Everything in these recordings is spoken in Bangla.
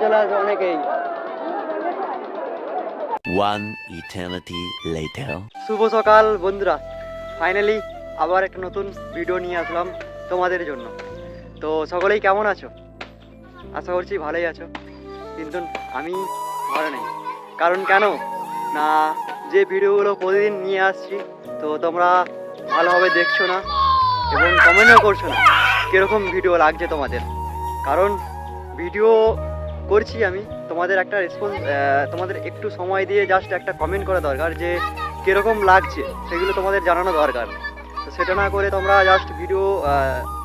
চলে আসবে অনেকেই। One eternity later. শুভ সকাল বন্ধুরা। ফাইনালি আবার একটা নতুন ভিডিও নিয়ে আসলাম তোমাদের জন্য। তো সকলেই কেমন আছো? আশা করছি ভালোই আছো। কিন্তু আমি ভালো নেই। কারণ কেন? না যে ভিডিওগুলো প্রতিদিন নিয়ে আসছি, তো তোমরা ভালোভাবে দেখছ না এবং কমেন্টও করছ না, কীরকম ভিডিও লাগছে তোমাদের? কারণ ভিডিও করছি আমি, তোমাদের একটা রেসপন্স তোমাদের একটু সময় দিয়ে জাস্ট একটা কমেন্ট করা দরকার যে কীরকম লাগছে, সেগুলো তোমাদের জানানো দরকার। তো সেটা না করে তোমরা জাস্ট ভিডিও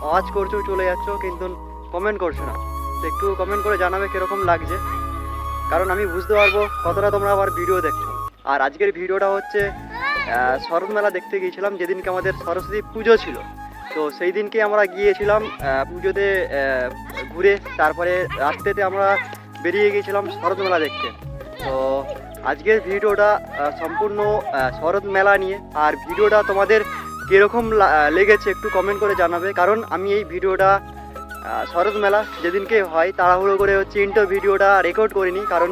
ওয়াচ করছ, চলে যাচ্ছ, কিন্তু কমেন্ট করছ না। তো একটু কমেন্ট করে জানাবে কীরকম লাগছে। কারণ আমি বুঝতে পারব কতটা তোমরা আবার ভিডিও দেখছ। আর আজকের ভিডিওটা হচ্ছে শরৎ মেলা দেখতে গিয়েছিলাম, যেদিনকে আমাদের সরস্বতী পুজো ছিল। তো সেই দিনকে আমরা গিয়েছিলাম পুজোতে ঘুরে, তারপরে রাত্রেতে আমরা বেরিয়ে গিয়েছিলাম শরৎ মেলা দেখতে। তো আজকের ভিডিওটা সম্পূর্ণ শরৎ মেলা নিয়ে। আর ভিডিওটা তোমাদের কীরকম লেগেছে একটু কমেন্ট করে জানাবে, কারণ আমি এই ভিডিওটা শরৎ মেলা যেদিনকে হয়, তাড়াহুড়ো করে হচ্ছে ইন্টার ভিডিওটা রেকর্ড করিনি, কারণ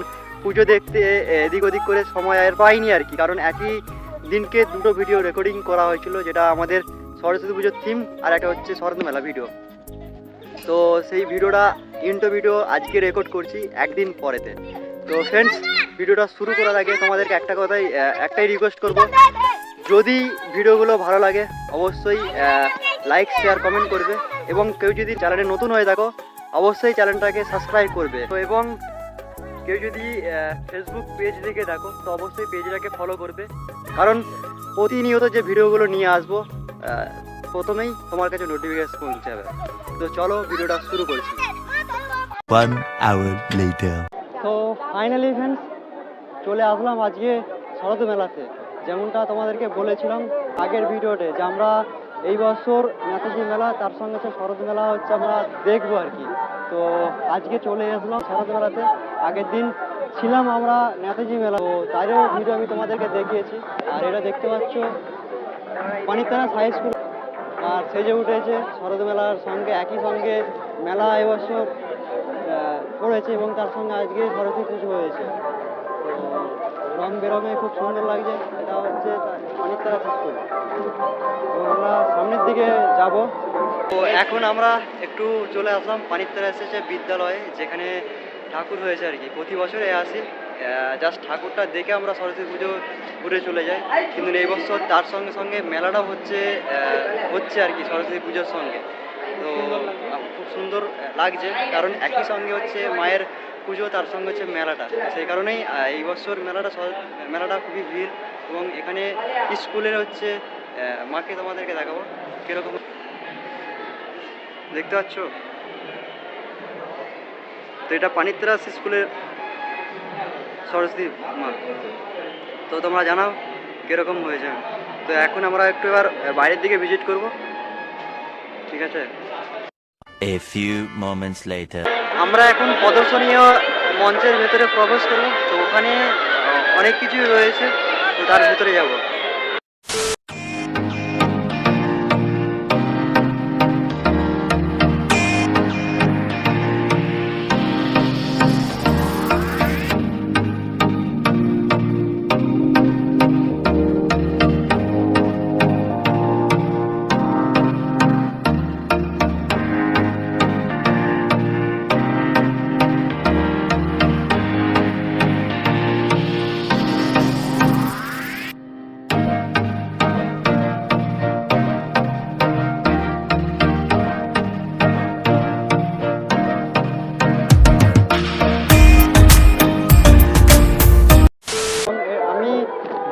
পুজো দেখতে এদিক ওদিক করে সময় আর পাইনি আর কি। কারণ একই দিনকে দুটো ভিডিও রেকর্ডিং করা হয়েছিল, যেটা আমাদের সরস্বতী পুজোর থিম আর একটা হচ্ছে শরৎ মেলা ভিডিও তো সেই ভিডিওটা ইন্টো ভিডিও আজকে রেকর্ড করছি একদিন পরেতে। তো ফ্রেন্ডস ভিডিওটা শুরু করার আগে তোমাদেরকে একটা কথাই একটাই রিকোয়েস্ট করব। যদি ভিডিওগুলো ভালো লাগে, অবশ্যই লাইক শেয়ার কমেন্ট করবে। এবং কেউ যদি চ্যানেলে নতুন হয়ে থাকো, অবশ্যই চ্যানেলটাকে সাবস্ক্রাইব করবে। তো এবং কেউ যদি ফেসবুক পেজ দেখে দেখো তো অবশ্যই পেজটাকে ফলো করবে। কারণ প্রতিনিয়ত যে ভিডিওগুলো নিয়ে আসব প্রথমেই তোমার কাছে নোটিফিকেশন পৌঁছে যাবে। তো চলো ভিডিওটা শুরু করছি। One hour later. তো ফাইনালি ফ্রেন্ডস চলে আসলাম আজকে শরৎ মেলাতে। যেমনটা তোমাদেরকে বলেছিলাম আগের ভিডিওতে যে আমরা এই বছর নেতাজি মেলা তার সঙ্গে শরৎ মেলা হচ্ছে আমরা দেখব আর কি। তো আজকে চলে আসলাম শরৎ মেলাতে। আগের দিন ছিলাম আমরা নেতাজি মেলা। তো তারও ভিডিও আমি তোমাদেরকে দেখিয়েছি। আর এটা দেখতে পাচ্ছ পানিতানা হাই স্কুল আর সেজে উঠেছে শরৎ মেলার সঙ্গে, একই সঙ্গে মেলা এবছর পড়েছে এবং তার সঙ্গে আজকে সরস্বতী পুজো হয়েছে। রং বেরঙে খুব সুন্দর লাগছে। এটা হচ্ছে অনেকতারা স্কুল তো আমরা সামনের দিকে যাব। তো এখন আমরা একটু চলে আসলাম পানিতারা এসেছে বিদ্যালয়ে, যেখানে ঠাকুর হয়েছে আর কি। প্রতি বছরে আসি। জাস্ট ঠাকুরটা দেখে আমরা সরস্বতী পুজো ঘুরে চলে যাই। কিন্তু এই বছর তার সঙ্গে সঙ্গে মেলাটাও হচ্ছে হচ্ছে আর কি সরস্বতী পুজোর সঙ্গে। তো খুব সুন্দর লাগছে। কারণ একই সঙ্গে হচ্ছে মায়ের পুজো, তার সঙ্গে হচ্ছে মেলাটা। সেই কারণেই এই বছর মেলাটা মেলাটা খুবই ভিড় এবং এখানে স্কুলের হচ্ছে মাকে তোমাদেরকে দেখাবো। কীরকম? দেখতে পাচ্ছ? তো এটা পানিত্রাস স্কুলের সরস্বতী মা। তো তোমরা জানাও কীরকম হয়েছে। তো এখন আমরা একটু এবার বাইরের দিকে ভিজিট করব। ঠিক আছে? A few moments later. আমরা এখন প্রদর্শনীয় মঞ্চের ভেতরে প্রবেশ করব। তো ওখানে অনেক কিছুই রয়েছে। তো তার ভেতরে যাব।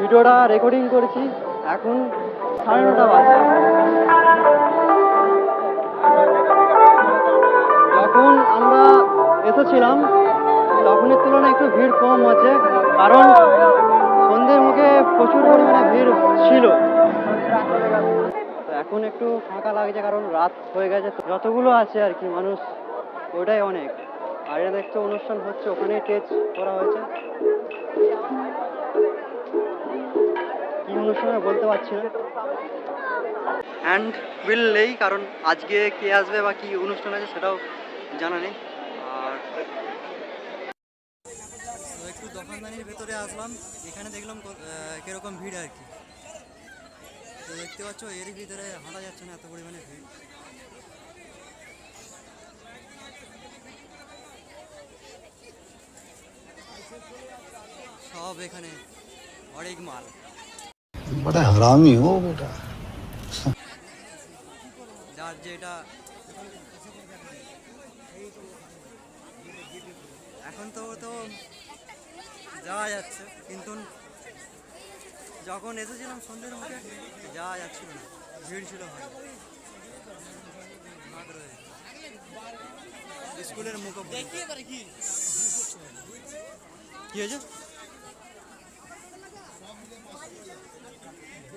ভিডিওটা রেকর্ডিং করেছি, এখন সাড়ে নটা বাজে। যখন আমরা এসেছিলাম, তখনের তুলনায় একটু ভিড় কম আছে, কারণ সন্ধ্যের মুখে প্রচুর পরিমাণে ভিড় ছিল। এখন একটু ফাঁকা লাগছে, কারণ রাত হয়ে গেছে। যতগুলো আছে আর কি, মানুষ, ওটাই অনেক। আর এটা দেখতে অনুষ্ঠান হচ্ছে, ওখানেই স্টেজ করা হয়েছে। কি অনুষ্ঠানে বলতে পারছি না। অ্যান্ড উইল নেই কারণ আজকে কে আসবে বা কি অনুষ্ঠান আছে সেটাও জানা নেই। আর একটু দোকানদানির ভেতরে আসলাম এখানে দেখলাম কীরকম ভিড় আর কি। তো দেখতে পাচ্ছ এর ভিতরে হাঁটা যাচ্ছে না এত পরিমাণে ভিড়। সব এখানে অনেক মাল। बड़ा हरामी हो बेटा যার যেটা এখন তো তো যাওয়া যাচ্ছে কিন্তু যখন এসেছিলাম সন্ধ্যের মধ্যে যাওয়া যাচ্ছিল না ভিড় ছিল ভাই মাঠ রয়েছে। স্কুলের মুখ কি হয়েছে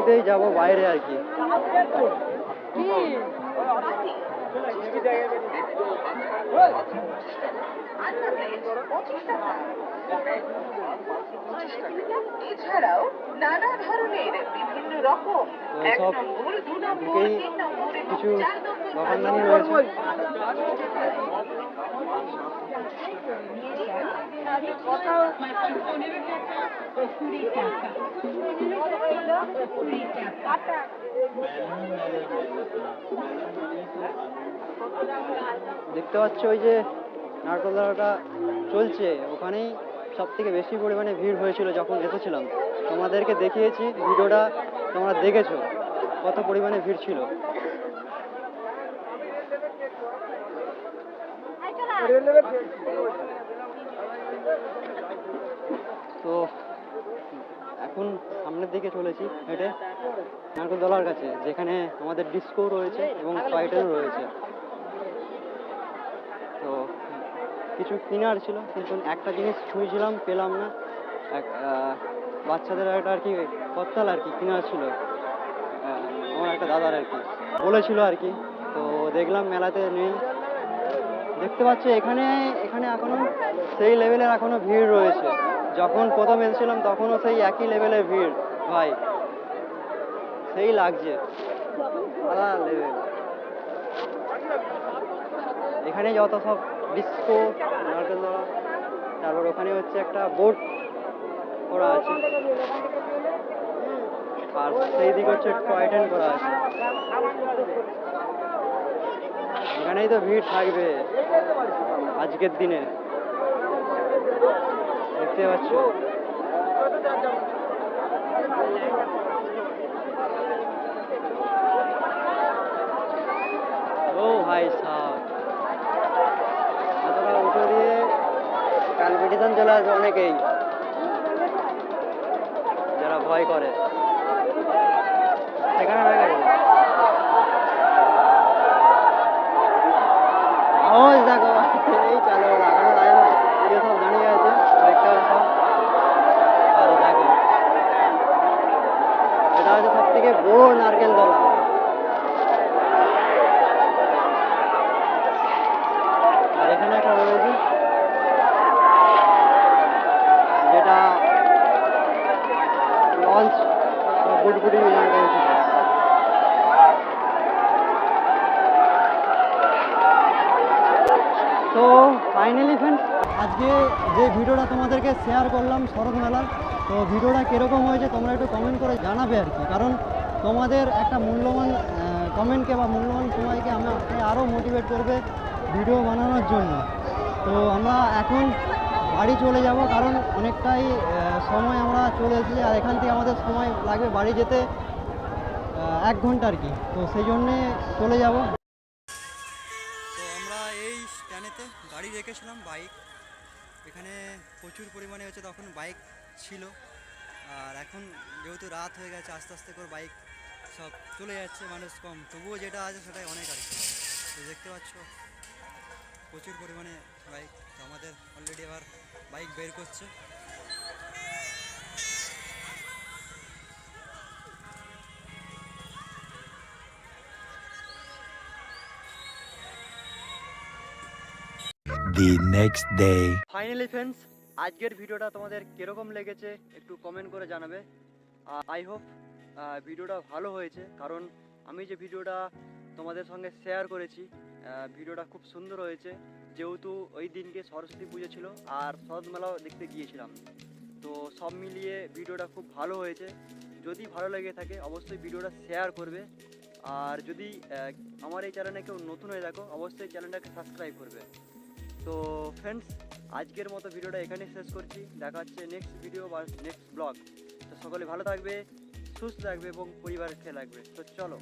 ওদিকটাই যাব বাইরে আর কি। এছাড়াও নানা ধরনের বিভিন্ন রকম এক নম্বর দু নম্বর তিন নম্বর এবং কিছু চার নম্বর দেখতে পাচ্ছ ওই যে নারকেল দাঁড়াটা চলছে। ওখানেই সব থেকে বেশি পরিমাণে ভিড় হয়েছিল যখন এসেছিলাম। তোমাদেরকে দেখিয়েছি, ভিডিওটা তোমরা দেখেছ কত পরিমাণে ভিড় ছিল। তো এখন সামনের দিকে চলেছি হেঁটে নারকেলতলার কাছে, যেখানে আমাদের ডিস্কো রয়েছে এবং ফাইটারও রয়েছে। তো কিছু কেনার ছিল, কিন্তু একটা জিনিস ছুঁয়েছিলাম পেলাম না। এক বাচ্চাদের একটা আর কি কত্তাল আর কি কেনার ছিল। আমার একটা দাদার আর কি। বলেছিল আর কি, তো দেখলাম মেলাতে নেই। দেখতে পাচ্ছি, এখানে এখানে এখনও সেই লেভেলের এখনও ভিড় রয়েছে। যখন প্রথম এসেছিলাম, তখনও সেই একই লেভেলের ভিড়। ভাই, সেই লাগছে। আলাদা লেভেল এখানে যত সব ডিস্কো নারকেল ধরা তারপর ওখানে হচ্ছে একটা বোট করা আছে। আর সেই দিকে হচ্ছে টয় ট্রেন করা আছে। এখানেই তো ভিড় থাকবে আজকের দিনে। দেখতে পাচ্ছ? ও ভাই সাহ। উঁচু দিয়ে কম্পিটিশন চলে আসে অনেকেই। যারা ভয় করে সেখানে হয়ে গেছে আওয়াজ দেখো এই চালু হলো এখনও লাইন সব দাঁড়িয়ে আছে দেখতে আর দেখো এটা হচ্ছে সব থেকে বড় নারকেল দলা। আর এখানে একটা রয়েছে, যেটা লঞ্চ, বুটবুটি নারকেল থেকে তো ফাইনালি ফ্রেন্ডস আজকে যে ভিডিওটা তোমাদেরকে শেয়ার করলাম শরৎ মেলার, তো ভিডিওটা কীরকম হয়েছে তোমরা একটু কমেন্ট করে জানাবে আর কি। কারণ তোমাদের একটা মূল্যবান কমেন্টকে বা মূল্যবান সময়কে আমাকে আরও মোটিভেট করবে ভিডিও বানানোর জন্য। তো আমরা এখন বাড়ি চলে যাব, কারণ অনেকটাই সময় আমরা চলে এসেছি, আর এখান থেকে আমাদের সময় লাগবে বাড়ি যেতে এক ঘণ্টা আর কি। তো সেই জন্যে চলে যাব। রেখেছিলাম বাইক এখানে প্রচুর পরিমাণে হচ্ছে তখন বাইক ছিল। আর এখন যেহেতু রাত হয়ে গেছে, আস্তে আস্তে করে বাইক সব চলে যাচ্ছে, মানুষ কম। তবুও যেটা আছে সেটাই অনেক আর কি। তো দেখতে পাচ্ছ, প্রচুর পরিমাণে বাইক আমাদের অলরেডি আবার বাইক বের করছে। The next day. Finally friends আজকের ভিডিওটা তোমাদের কীরকম লেগেছে একটু কমেন্ট করে জানাবে। আই হোপ ভিডিওটা ভালো হয়েছে, কারণ আমি যে ভিডিওটা তোমাদের সঙ্গে শেয়ার করেছি ভিডিওটা খুব সুন্দর হয়েছে। যেহেতু ওই দিনকে সরস্বতী পুজো ছিল, আর শরৎ মেলাও দেখতে গিয়েছিলাম। তো সব মিলিয়ে ভিডিওটা খুব ভালো হয়েছে। যদি ভালো লেগে থাকে, অবশ্যই ভিডিওটা শেয়ার করবে। আর যদি আমার এই চ্যানেলে কেউ নতুন হয়ে থাকো, অবশ্যই চ্যানেলটাকে সাবস্ক্রাইব করবে। তো ফ্রেন্ডস আজকের মতো ভিডিওটা এখানেই শেষ করছি। দেখা হচ্ছে নেক্সট ভিডিও বা নেক্সট ব্লগ তো সকলে ভালো থাকবে, সুস্থ থাকবে এবং পরিবারের খেয়ে লাগবে তো চলো।